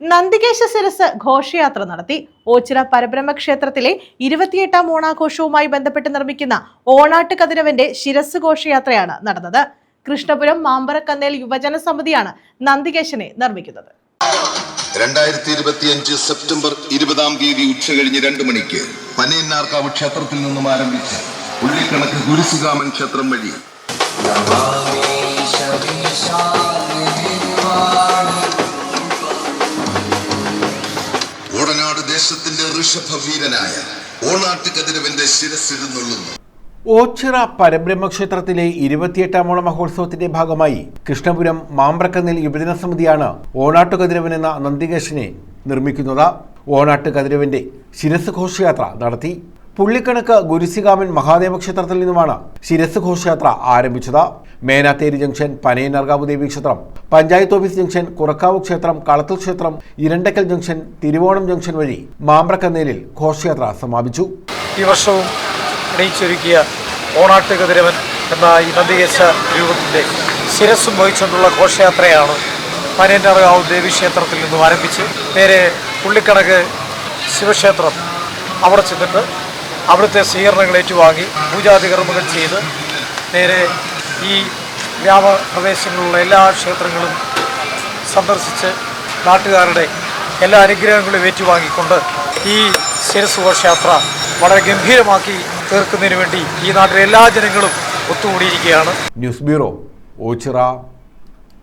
നന്ദികേശ ശിരസ് ഘോഷയാത്ര നടത്തി. ഓച്ചിറ പരബ്രഹ്മ ക്ഷേത്രത്തിലെ ഇരുപത്തിയെട്ടാം ഓണാഘോഷവുമായി ബന്ധപ്പെട്ട് നിർമ്മിക്കുന്ന ഓണാട്ട് കതിരവന്റെ ശിരസ് ഘോഷയാത്രയാണ് നടന്നത്. കൃഷ്ണപുരം മാമ്പറക്കന്നേൽ യുവജന സമിതിയാണ് നന്ദികേശനെ നിർമ്മിക്കുന്നത്. രണ്ടായിരത്തി ഇരുപത്തിയഞ്ച് സെപ്റ്റംബർ ഇരുപതാം തീയതി ഉച്ചകഴിഞ്ഞ് രണ്ട് മണിക്ക് പനയന്നാർക്കാവ് ക്ഷേത്രത്തിൽ നിന്നും ആരംഭിച്ച് ഉള്ളിക്കണക്ക് ഗുരുസുകാമൻ ക്ഷേത്രം വഴി. ഓടനാട് ദേശത്തിന്റെ ഋഷഭവീരനായ ഓണാട്ട് കതിരവന്റെ ശിരസിരുന്നുള്ളുന്നു ഓച്ചിറ പരബ്രഹ്മക്ഷേത്രത്തിലെ ഇരുപത്തിയെട്ടാം ഓണ മഹോത്സവത്തിന്റെ ഭാഗമായി കൃഷ്ണപുരം മാമ്പ്രക്കന്നിൽ യുവജന സമിതിയാണ് ഓണാട്ടുകതിരവൻ എന്ന നന്ദികേശനെ നിർമ്മിക്കുന്നത്. ഓണാട്ടുകതിരവിന്റെ ശിരസ് ഘോഷയാത്ര നടത്തി പുള്ളിക്കണക്ക് ഗുരുസികാമൻ മഹാദേവ ക്ഷേത്രത്തിൽ നിന്നുമാണ് ശിരസ് ഘോഷയാത്ര ആരംഭിച്ചത്. മേനാത്തേരി ജംഗ്ഷൻ പനയനർകാവ് ദേവി ക്ഷേത്രം പഞ്ചായത്ത് ഓഫീസ് ജംഗ്ഷൻ കുറക്കാവ് ക്ഷേത്രം കളത്തൂർ ക്ഷേത്രം ഇരണ്ടക്കൽ ജംഗ്ഷൻ തിരുവോണം ജംഗ്ഷൻ വഴി മാമ്പ്രക്കന്നേലിൽ ഘോഷയാത്ര സമാപിച്ചു. ഈ വർഷവും അണിയിച്ചൊരുക്കിയ ഓണാട്ട് കതിരവൻ എന്ന ഈ നന്ദികേശ രൂപത്തിന്റെ ശിരസ്സും വഹിച്ചുകൊണ്ടുള്ള ഘോഷയാത്രയാണ് പനയനർകാവ് ദേവി ക്ഷേത്രത്തിൽ നിന്നും ആരംഭിച്ച് നേരെ പുള്ളിക്കണക്ക് ശിവക്ഷേത്രം അവിടെ ചെന്നിട്ട് അവിടുത്തെ സ്വീകരണങ്ങൾ ഏറ്റുവാങ്ങി പൂജാതികർമ്മകൾ ചെയ്ത് നേരെ ഈ ഗ്രാമപ്രദേശങ്ങളിലുള്ള എല്ലാ ക്ഷേത്രങ്ങളും സന്ദർശിച്ച് നാട്ടുകാരുടെ എല്ലാ അനുഗ്രഹങ്ങളും ഏറ്റുവാങ്ങിക്കൊണ്ട് ഈ ശിരസുഘോഷയാത്ര വളരെ ഗംഭീരമാക്കി തീർക്കുന്നതിന് വേണ്ടി ഈ നാട്ടിലെ എല്ലാ ജനങ്ങളും ഒത്തുകൂടിയിരിക്കുകയാണ്. News bureau Ochira